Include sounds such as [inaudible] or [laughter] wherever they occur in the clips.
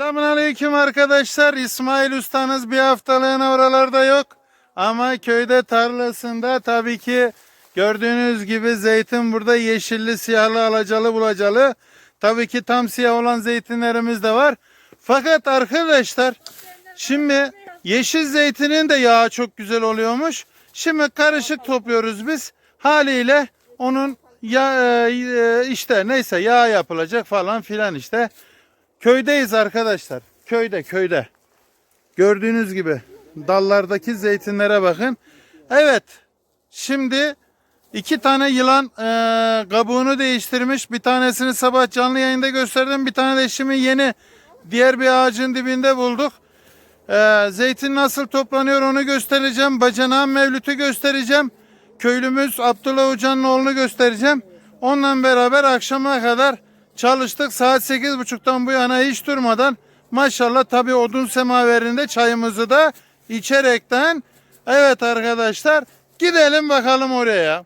Selamünaleyküm arkadaşlar. İsmail Ustanız bir haftalığına oralarda yok. Ama köyde tarlasında tabii ki gördüğünüz gibi zeytin burada yeşilli, siyahlı, alacalı, bulacalı. Tabii ki tam siyah olan zeytinlerimiz de var. Fakat arkadaşlar şimdi yeşil zeytinin de yağı çok güzel oluyormuş. Şimdi karışık topluyoruz biz. Haliyle onun ya e, işte neyse yağ yapılacak falan filan işte. Köydeyiz arkadaşlar. Köyde köyde. Gördüğünüz gibi dallardaki zeytinlere bakın. Evet. Şimdi iki tane yılan e, kabuğunu değiştirmiş. Bir tanesini sabah canlı yayında gösterdim. Bir tane de şimdi yeni diğer bir ağacın dibinde bulduk. E, zeytin nasıl toplanıyor onu göstereceğim. Bacanağın mevlütü göstereceğim. Köylümüz Abdullah Hoca'nın oğlunu göstereceğim. Onunla beraber akşama kadar çalıştık. Saat 8.30'dan bu yana hiç durmadan maşallah tabii odun semaverinde çayımızı da içerekten evet arkadaşlar gidelim bakalım oraya.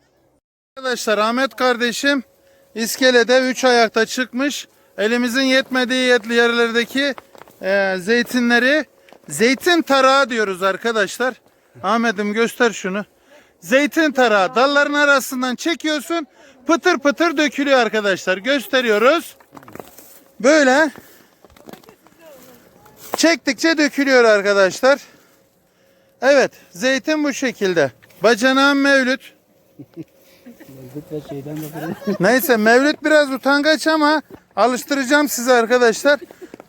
Arkadaşlar Ahmet kardeşim iskelede 3 ayakta çıkmış. Elimizin yetmediği yetli yerlerdeki e, zeytinleri zeytin tarağı diyoruz arkadaşlar. Ahmet'im göster şunu. Zeytin tarağı dalların arasından çekiyorsun. Pıtır pıtır dökülüyor arkadaşlar. Gösteriyoruz. Böyle çektikçe dökülüyor arkadaşlar. Evet, zeytin bu şekilde. Bacanağın mevlüt. Neyse mevlüt biraz utangaç ama alıştıracağım size arkadaşlar.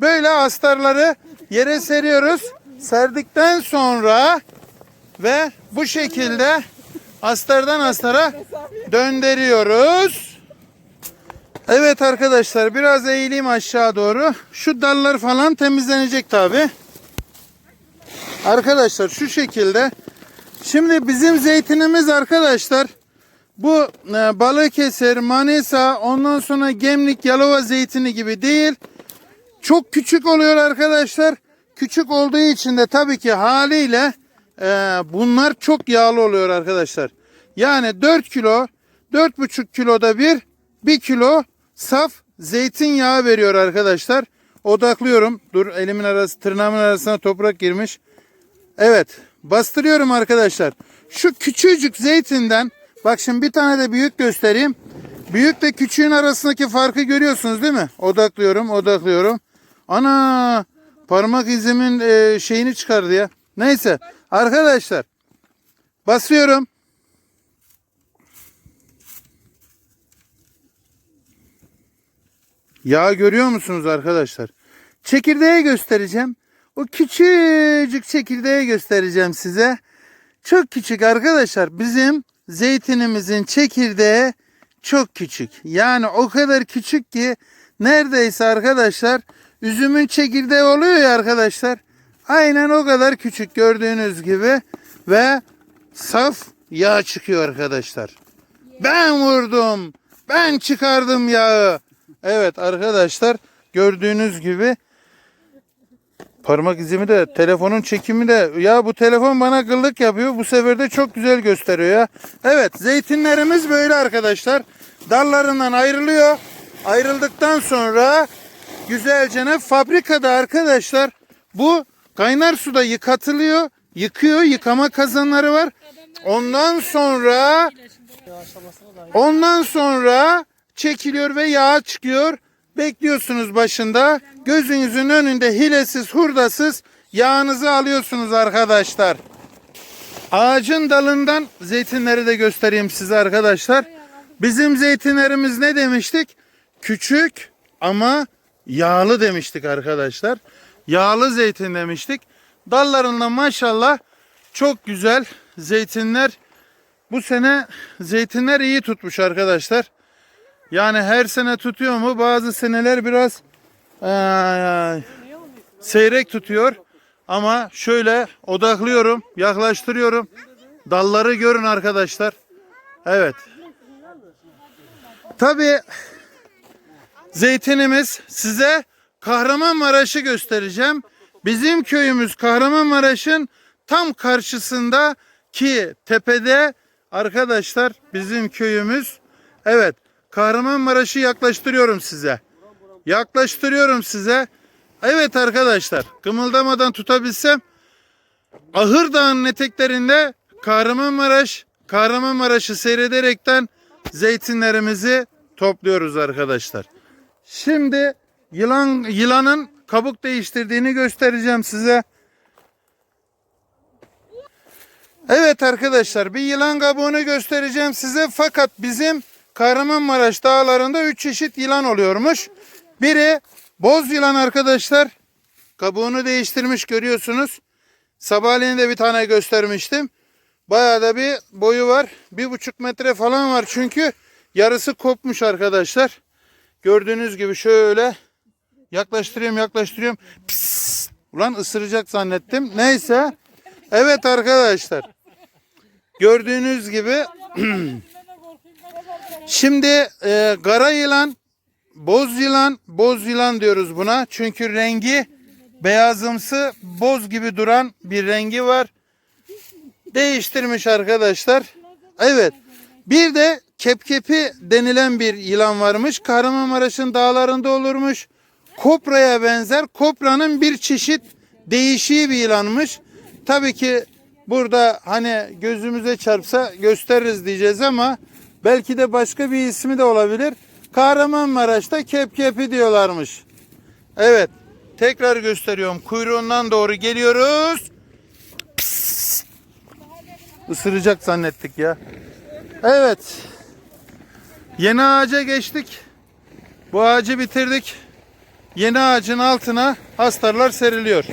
Böyle astarları yere seriyoruz. Serdikten sonra ve bu şekilde astardan astara döndürüyoruz. Evet arkadaşlar biraz eğileyim aşağı doğru. Şu dallar falan temizlenecek tabi. Arkadaşlar şu şekilde. Şimdi bizim zeytinimiz arkadaşlar bu e, Balıkesir, Manisa, ondan sonra Gemlik, Yalova zeytini gibi değil. Çok küçük oluyor arkadaşlar. Küçük olduğu için de tabii ki haliyle e, bunlar çok yağlı oluyor arkadaşlar. Yani 4 kilo, 4,5 kiloda bir 1 kilo saf zeytinyağı veriyor arkadaşlar. Odaklıyorum. Dur elimin arası tırnağımın arasına toprak girmiş. Evet bastırıyorum arkadaşlar. Şu küçücük zeytinden bak şimdi bir tane de büyük göstereyim. Büyükle küçüğün arasındaki farkı görüyorsunuz değil mi? Odaklıyorum odaklıyorum. Ana parmak izimin e, şeyini çıkardı ya. Neyse arkadaşlar basıyorum. Yağ görüyor musunuz arkadaşlar? Çekirdeği göstereceğim. O küçücük çekirdeği göstereceğim size. Çok küçük arkadaşlar. Bizim zeytinimizin çekirdeği çok küçük. Yani o kadar küçük ki neredeyse arkadaşlar üzümün çekirdeği oluyor ya arkadaşlar. Aynen o kadar küçük gördüğünüz gibi ve saf yağ çıkıyor arkadaşlar. Ben vurdum. Ben çıkardım yağı. Evet arkadaşlar gördüğünüz gibi parmak izimi de telefonun çekimi de ya bu telefon bana gıllık yapıyor. Bu sefer de çok güzel gösteriyor ya. Evet zeytinlerimiz böyle arkadaşlar. Dallarından ayrılıyor. Ayrıldıktan sonra güzelce ne fabrikada arkadaşlar bu kaynar suda yıkatılıyor. Yıkıyor. Yıkama kazanları var. Ondan sonra Ondan sonra çekiliyor ve yağ çıkıyor. Bekliyorsunuz başında. Gözünüzün önünde hilesiz, hurdasız yağınızı alıyorsunuz arkadaşlar. Ağacın dalından zeytinleri de göstereyim size arkadaşlar. Bizim zeytinlerimiz ne demiştik? Küçük ama yağlı demiştik arkadaşlar. Yağlı zeytin demiştik. Dallarından maşallah çok güzel zeytinler bu sene zeytinler iyi tutmuş arkadaşlar. Yani her sene tutuyor mu? Bazı seneler biraz eee, seyrek tutuyor. Ama şöyle odaklıyorum, yaklaştırıyorum. Dalları görün arkadaşlar. Evet. Tabii zeytinimiz size Kahramanmaraş'ı göstereceğim. Bizim köyümüz Kahramanmaraş'ın tam karşısında ki tepede arkadaşlar bizim köyümüz. Evet Kahramanmaraş'ı yaklaştırıyorum size. Yaklaştırıyorum size. Evet arkadaşlar kımıldamadan tutabilsem Ahır Dağı'nın eteklerinde Kahramanmaraş, Kahramanmaraş'ı seyrederekten zeytinlerimizi topluyoruz arkadaşlar. Şimdi yılan yılanın kabuk değiştirdiğini göstereceğim size. Evet arkadaşlar bir yılan kabuğunu göstereceğim size fakat bizim Kahramanmaraş dağlarında 3 çeşit yılan oluyormuş. Biri boz yılan arkadaşlar. Kabuğunu değiştirmiş görüyorsunuz. Sabahleyin de bir tane göstermiştim. Bayağı da bir boyu var. Bir buçuk metre falan var çünkü yarısı kopmuş arkadaşlar. Gördüğünüz gibi şöyle yaklaştırıyorum yaklaştırıyorum. Pis! Ulan ısıracak zannettim. Neyse. Evet arkadaşlar. Gördüğünüz gibi [clears throat] şimdi e, kara yılan, boz yılan, boz yılan diyoruz buna. Çünkü rengi beyazımsı, boz gibi duran bir rengi var. Değiştirmiş arkadaşlar. Evet. Bir de kepkepi denilen bir yılan varmış. Kahramanmaraş'ın dağlarında olurmuş. Kopraya benzer. Kopranın bir çeşit değişiği bir yılanmış. Tabii ki burada hani gözümüze çarpsa gösteririz diyeceğiz ama belki de başka bir ismi de olabilir. Kahramanmaraş'ta kepkepi diyorlarmış. Evet. Tekrar gösteriyorum. Kuyruğundan doğru geliyoruz. Pis. Isıracak zannettik ya. Evet. Yeni ağaca geçtik. Bu ağacı bitirdik. Yeni ağacın altına astarlar seriliyor.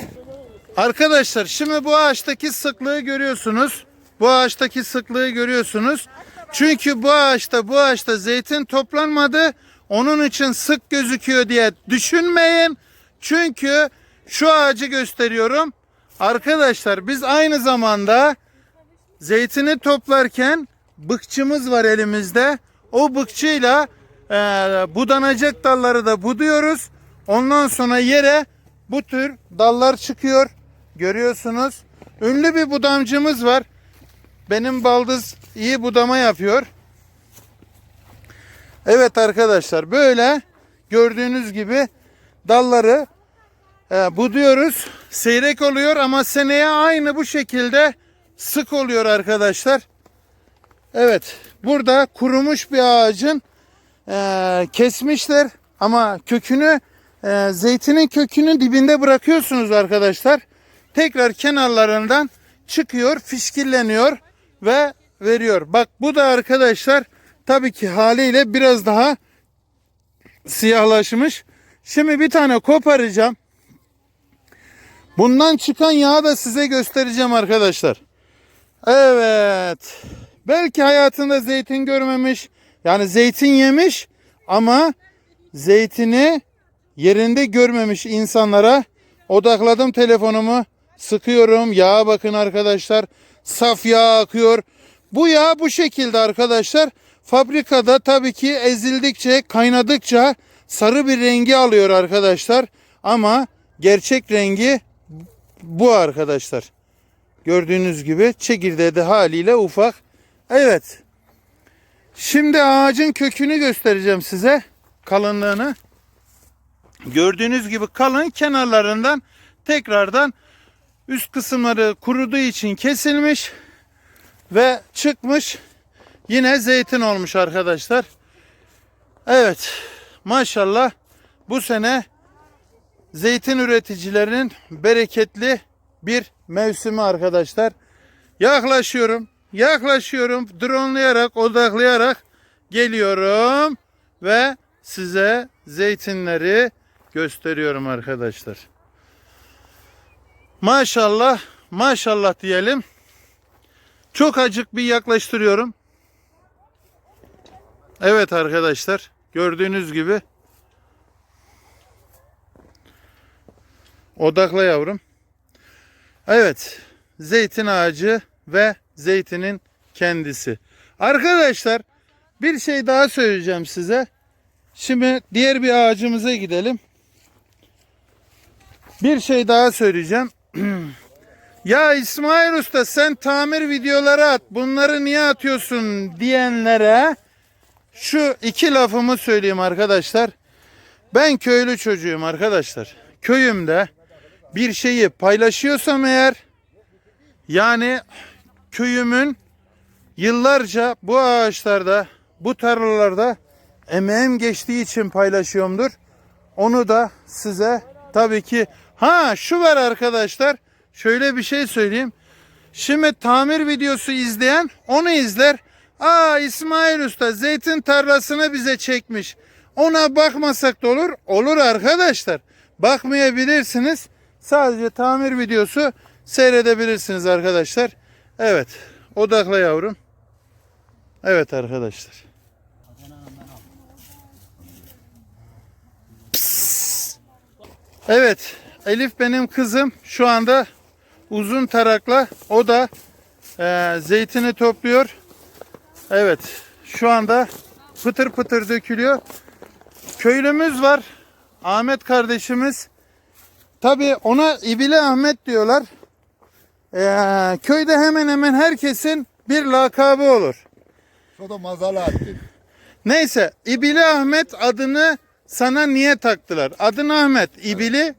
Arkadaşlar şimdi bu ağaçtaki sıklığı görüyorsunuz. Bu ağaçtaki sıklığı görüyorsunuz. Çünkü bu ağaçta bu ağaçta zeytin toplanmadı. Onun için sık gözüküyor diye düşünmeyin. Çünkü şu ağacı gösteriyorum. Arkadaşlar biz aynı zamanda zeytini toplarken bıkçımız var elimizde. O bıkçıyla e, budanacak dalları da buduyoruz. Ondan sonra yere bu tür dallar çıkıyor. Görüyorsunuz. Ünlü bir budamcımız var. Benim baldız iyi budama yapıyor. Evet arkadaşlar böyle gördüğünüz gibi dalları e, buduyoruz. Seyrek oluyor ama seneye aynı bu şekilde sık oluyor arkadaşlar. Evet burada kurumuş bir ağacın e, kesmişler ama kökünü e, zeytinin kökünün dibinde bırakıyorsunuz arkadaşlar. Tekrar kenarlarından çıkıyor, fişkilleniyor ve veriyor. Bak bu da arkadaşlar tabii ki haliyle biraz daha siyahlaşmış. Şimdi bir tane koparacağım. Bundan çıkan yağı da size göstereceğim arkadaşlar. Evet. Belki hayatında zeytin görmemiş. Yani zeytin yemiş ama zeytini yerinde görmemiş insanlara odakladım telefonumu. Sıkıyorum. Yağa bakın arkadaşlar. Saf yağ akıyor. Bu yağ bu şekilde arkadaşlar. Fabrikada tabii ki ezildikçe, kaynadıkça sarı bir rengi alıyor arkadaşlar. Ama gerçek rengi bu arkadaşlar. Gördüğünüz gibi çekirdeği de haliyle ufak. Evet. Şimdi ağacın kökünü göstereceğim size. Kalınlığını. Gördüğünüz gibi kalın kenarlarından tekrardan üst kısımları kuruduğu için kesilmiş ve çıkmış. Yine zeytin olmuş arkadaşlar. Evet. Maşallah bu sene zeytin üreticilerinin bereketli bir mevsimi arkadaşlar. Yaklaşıyorum. Yaklaşıyorum. Dronlayarak, odaklayarak geliyorum ve size zeytinleri gösteriyorum arkadaşlar. Maşallah, maşallah diyelim. Çok acık bir yaklaştırıyorum. Evet arkadaşlar, gördüğünüz gibi Odakla yavrum. Evet. Zeytin ağacı ve zeytinin kendisi. Arkadaşlar bir şey daha söyleyeceğim size. Şimdi diğer bir ağacımıza gidelim. Bir şey daha söyleyeceğim. [clears throat] ya İsmail Usta sen tamir videoları at. Bunları niye atıyorsun diyenlere şu iki lafımı söyleyeyim arkadaşlar. Ben köylü çocuğum arkadaşlar. köyümde bir şeyi paylaşıyorsam eğer yani köyümün yıllarca bu ağaçlarda, bu tarlalarda emeğim geçtiği için paylaşıyorumdur. Onu da size tabii ki ha şu var arkadaşlar. Şöyle bir şey söyleyeyim. Şimdi tamir videosu izleyen onu izler. Aa İsmail Usta zeytin tarlasını bize çekmiş. Ona bakmasak da olur. Olur arkadaşlar. Bakmayabilirsiniz. Sadece tamir videosu seyredebilirsiniz arkadaşlar. Evet. Odakla yavrum. Evet arkadaşlar. Psst. Evet. Elif benim kızım. Şu anda uzun tarakla o da eee, zeytini topluyor. Evet. Şu anda pıtır pıtır dökülüyor. Köylümüz var. Ahmet kardeşimiz. Tabi ona İbili Ahmet diyorlar. Eee, köyde hemen hemen herkesin bir lakabı olur. O da mazala attı. Neyse İbili Ahmet adını sana niye taktılar? Adın Ahmet. İbili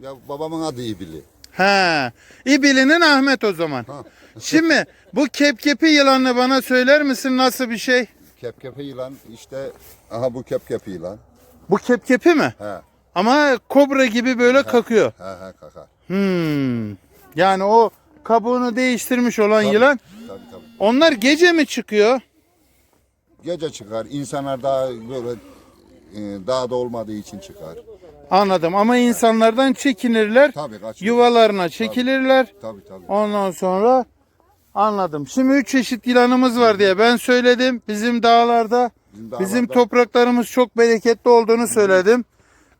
Ya babamın adı İbili. Ha, İbili'nin Ahmet o zaman. Ha. Şimdi bu kepkepi yılanını bana söyler misin nasıl bir şey? Kepkepe yılan işte aha bu kepkepe yılan. Bu kepkepi mi? He Ama kobra gibi böyle kakıyor. he he kaka. Hmm. Yani o kabuğunu değiştirmiş olan yılan. Tabii tabii. Onlar gece mi çıkıyor? Gece çıkar. İnsanlar daha böyle e, dağda olmadığı için çıkar. Anladım ama insanlardan çekinirler. Tabii kaçıyor. Yuvalarına çekilirler. Tabii tabii. Ondan sonra anladım. Şimdi üç çeşit yılanımız var diye ben söyledim. Bizim dağlarda Bizim Bizim dağlarda- topraklarımız çok bereketli olduğunu söyledim.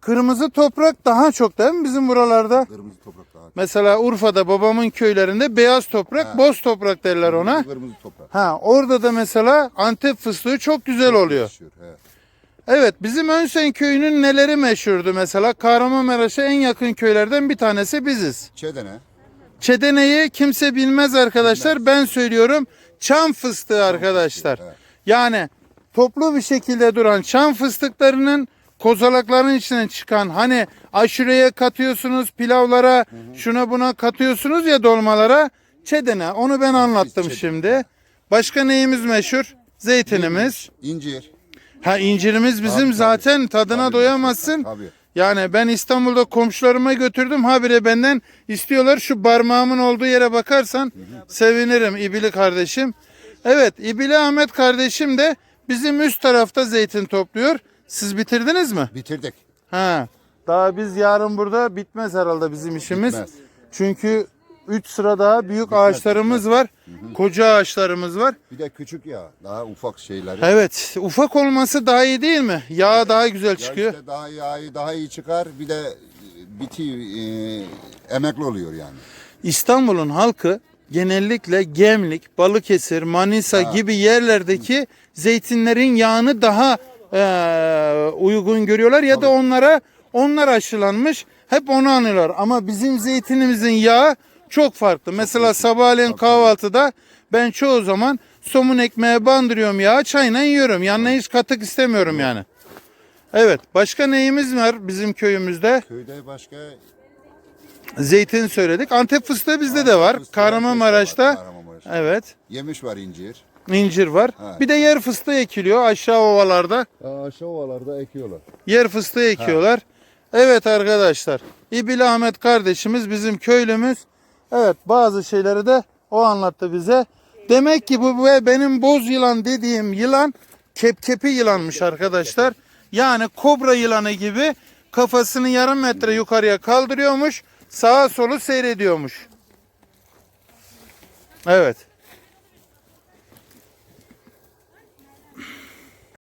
Kırmızı toprak daha çok değil mi bizim buralarda? Kırmızı toprak daha. Mesela Urfa'da babamın köylerinde beyaz toprak, Ha. boz toprak derler ona. Kırmızı toprak. Ha, orada da mesela Antep fıstığı çok güzel oluyor. Yaşıyor, he. Evet, bizim Önsen köyünün neleri meşhurdu mesela? Kahramanmaraş'a en yakın köylerden bir tanesi biziz. Çedene. Çedeneyi kimse bilmez arkadaşlar. Ben söylüyorum. Çam fıstığı arkadaşlar. evet. Yani toplu bir şekilde duran çam fıstıklarının kozalakların içinden çıkan hani aşureye katıyorsunuz pilavlara şuna buna katıyorsunuz ya dolmalara çedene onu ben anlattım çedene. şimdi. Başka neyimiz meşhur? Zeytinimiz. İncir. Ha incirimiz bizim Tabii, tabii. zaten tadına Tabii, doyamazsın. Tabii. Yani ben İstanbul'da komşularıma götürdüm. Habire benden istiyorlar. Şu parmağımın olduğu yere bakarsan sevinirim İbili kardeşim. Evet İbili Ahmet kardeşim de bizim üst tarafta zeytin topluyor. Siz bitirdiniz mi? Bitirdik. Ha. Daha biz yarın burada bitmez herhalde bizim işimiz. Bitmez. Çünkü 3 sıra daha büyük ağaçlarımız var. Koca ağaçlarımız var. Bir de küçük ya. Daha ufak şeyleri. Evet, ufak olması daha iyi değil mi? Yağ daha güzel Ya çıkıyor. işte daha iyi, daha iyi çıkar. Bir de e, biti e, emekli oluyor yani. İstanbul'un halkı genellikle Gemlik, Balıkesir, Manisa gibi yerlerdeki zeytinlerin yağını daha eee, uygun görüyorlar ya da onlara onlar aşılanmış hep onu anıyorlar. Ama bizim zeytinimizin yağı çok farklı. Mesela sabahleyin kahvaltıda ben çoğu zaman somun ekmeğe bandırıyorum yağı çayla yiyorum. Yanına hiç katık istemiyorum yani. Evet başka neyimiz var bizim köyümüzde? Köyde başka Zeytin söyledik. Antep fıstığı bizde de var. fıstığı, Kahramanmaraş'ta. Kahramanmaraş'ta. Evet. yemiş var incir. incir var. Ha. Bir de yer fıstığı ekiliyor aşağı ovalarda. Aşağı ovalarda ekiyorlar. Yer fıstığı ekiyorlar. Evet arkadaşlar. İbil Ahmet kardeşimiz bizim köylümüz. Evet bazı şeyleri de o anlattı bize. Demek ki bu ve benim boz yılan dediğim yılan kepkepi yılanmış arkadaşlar. Yani kobra yılanı gibi kafasını yarım metre yukarıya kaldırıyormuş. Sağa solu seyrediyormuş. Evet.